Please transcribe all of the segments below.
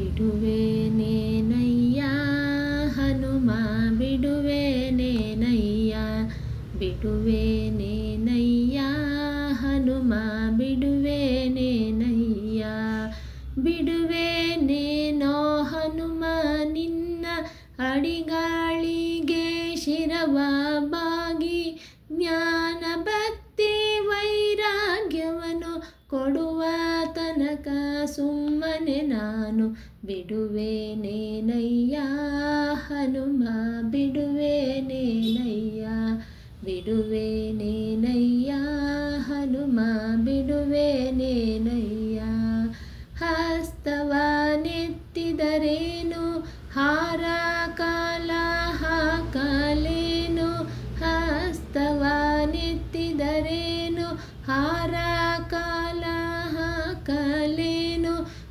ಬಿಡುವೇನೇನಯ್ಯ ಹನುಮ ಬಿಡುವೇನೇನಯ್ಯ ಬಿಡುವೇನೇನಯ್ಯ ಹನುಮ ಬಿಡುವೇನೇನಯ್ಯ ಬಿಡುವೇನೇನೋ ಹನುಮ, ನಿನ್ನ ಅಡಿಗಾಳಿಗೆ ಶಿರವ ಬಾಗಿ ಜ್ಞಾನ ಭಕ್ತಿ ವೈರಾಗ್ಯವನ್ನು ಕೊಡುವ ತನಕ ಸುಮ್ಮನೆ ನಾನು ಬಿಡುವೇನೇನಯ್ಯ ಹನುಮ ಬಿಡುವೇನೇನಯ್ಯ ಬಿಡುವೇನೇನಯ್ಯ ಹನುಮ ಬಿಡುವೇನೇನಯ್ಯ ಹಸ್ತವ ನೆತ್ತಿದರೇನು? ಹಾರ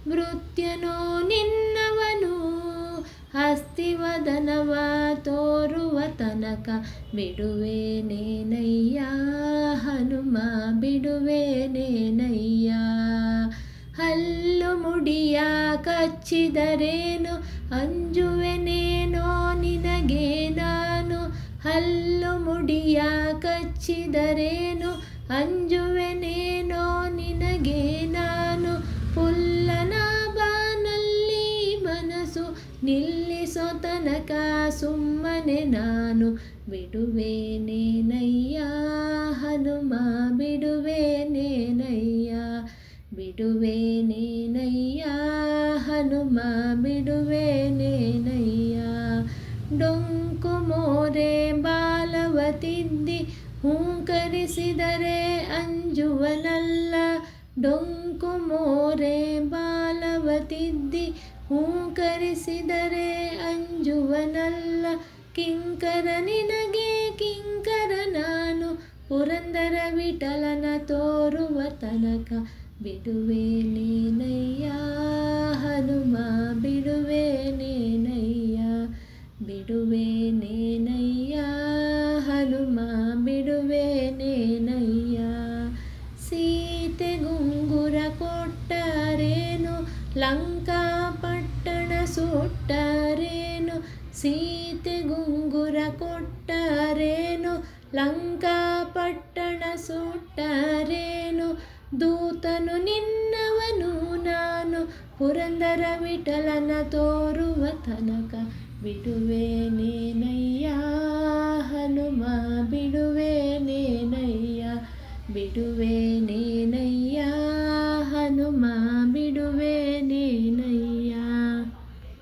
ಮೃತ್ಯನು ನಿನ್ನವನು ಹಸ್ತಿವದನವ ತೋರುವ ತನಕ ಬಿಡುವೇನೇನಯ್ಯ ಹನುಮ ಬಿಡುವೇನೇನಯ್ಯ ಹಲ್ಲು ಮುಡಿಯ ಕಚ್ಚಿದರೇನು, ಅಂಜುವೆನೇನೋ ನಿನಗೆ ನಾನು. ಹಲ್ಲು ಮುಡಿಯ ಕಚ್ಚಿದರೇನು ಅಂಜುವೆನೇನೋ ತನಕ ಸುಮ್ಮನೆ ನಾನು ಬಿಡುವೇನೇನಯ್ಯ ಹನುಮ ಬಿಡುವೇನೇನಯ್ಯ ಬಿಡುವೇನೇನಯ್ಯ ಹನುಮ ಬಿಡುವೇನೇನಯ್ಯ ಡೊಂಕು ಮೋರೆ ಬಾಲವತಿದ್ದಿ ಹೂಂಕರಿಸಿದರೆ ಅಂಜುವನಲ್ಲ, ಡೊಂಕು ಮೋರೆ ಬಾಲವತಿದ್ದಿ ಹೂಂಕರಿಸಿದರೆ ಅಂಜುವನಲ್ಲ. ಕಿಂಕರ ನಿನಗೆ, ಕಿಂಕರ ನಾನು. ಪುರಂದರ ವಿಠಲನ ತೋರುವ ತನಕ. ಬಿಡುವೇನೇನಯ್ಯ ಹನುಮ ಬಿಡುವೇನೇನಯ್ಯ ಬಿಡುವೇನೇನಯ್ಯ ಹನುಮ ಬಿಡುವೇನೇನಯ್ಯ ಸೀತೆ ಗುಂಗುರ ಕೊಟ್ಟರೇನು? ಲಂಕಾ ಸುಟ್ಟರೇನು ಸೀತೆ ಗುಂಗುರ ಕೊಟ್ಟರೇನು? ಲಂಕಾ ಪಟ್ಟಣ ಸುಟ್ಟರೇನು? ದೂತನು ನಿನ್ನವನು ನಾನು. ಪುರಂದರ ವಿಠಲನ ತೋರುವ ತನಕ ಬಿಡುವೇನೇನಯ್ಯ